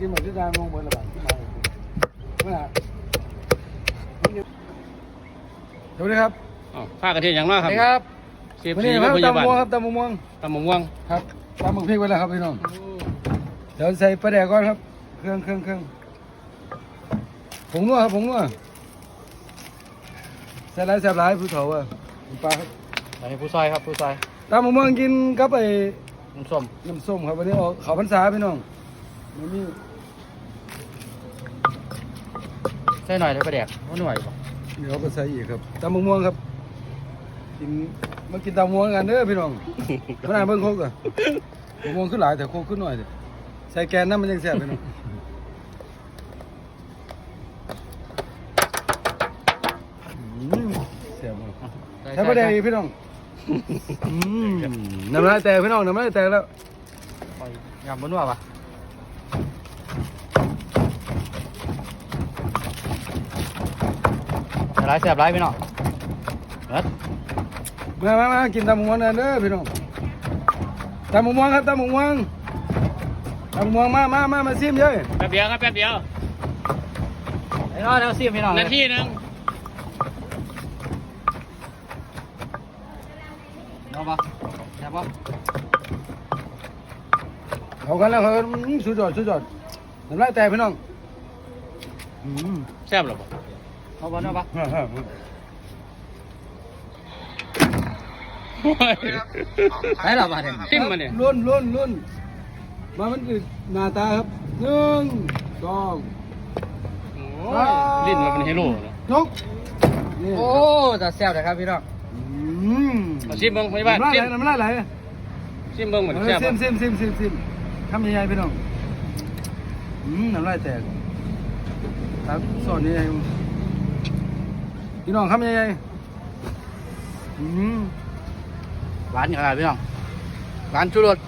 กินหมดที่จานมองบนระบาดที่มาเมื่อสวัสดีครับอ้าวผ้ากระเทียมอย่างน้อยสควัรับสดีครับเสียบวันสีนี้โรคงรับพยาตำบาลม่วงครับตำม่วงตำมะม่วงครับตำหมึกพริกไว้แล้วครับพี่น้องเดี๋ยวใส่ปลาแดกก่อนครับ เครื่องเครื่องเครื่องผงนัวครับผงนัวใส่หลายแซ่บหลายผู้เฒ่าอะคุณป้าครับอันนี้ผู้ซอยครับผู้ซอยตำมะม่วงกินกับไอ้ น้ำส้มน้ำส้มครับวันนี้ออกเขาพรรษาพี่น้องมันมี ใส่หน่อยเลยประเดี๋ยวว่าหน่อยป่ะเดี๋ยวก็ใส่อีกครับตำมะม่วงครับกินมากินตำมะม่วงกันเด้อพี่น้องขนาดเบิ่งโคกอะมะม่วงขึ้นหลายแต่โคกขึ้นหน่อยเด้อใส่แกนน้ำมันยังแซ่บพี่น้องอืมแซ่บมากใส่ประเดี๋ยวอีกพี่น้องอืมน้ำลายแตกพี่น้องน้ำลายแตกแล้วยำบนว่าป่ะ ร้ายแสบร้ายพี่น้องเฮ็ดมามามากินตำมะม่วงกันเด้อพี่น้องตำมะม่วงครับตำมะม่วงตำมะม่วงมามามามาซิมเยอะแป๊บเดียวครับแป๊บเดียวไอ้น้อยเดี๋ยวซีมพี่น้องนาทีหนึงเอาป่ะแสบป่ะเอากันแล้วครับอืมสุดยอดสุดยอดน้ำลายแตกพี่น้องอืมแสบหรอป่ะ เอาป่ะเอาป่ะฮ่าฮ่าใช่หรอป่ะเนี่ยซิมมาเนี่ยล้นล้นล้นมามันคือหน้าตาครับหนึ่งสองลิ้นมันเป็นฮีโร่เนาะยกนี่โอ้จะแซ่บเลยครับพี่น้องอืมมาชิมเบิ้งพยาบาลน้ำลายชิไหมลน้ำลายไหลชิมเบิ้งเหมือนเออแซ่บซิมซิมซิมซิมซิมทำใหญ่ๆพี่น้องอืมน้ำลายแตกครับสอนใหญ่ๆ พี่น้องทำใหญ่ๆอืมหวานขนาดพี่น้องหวานชุรส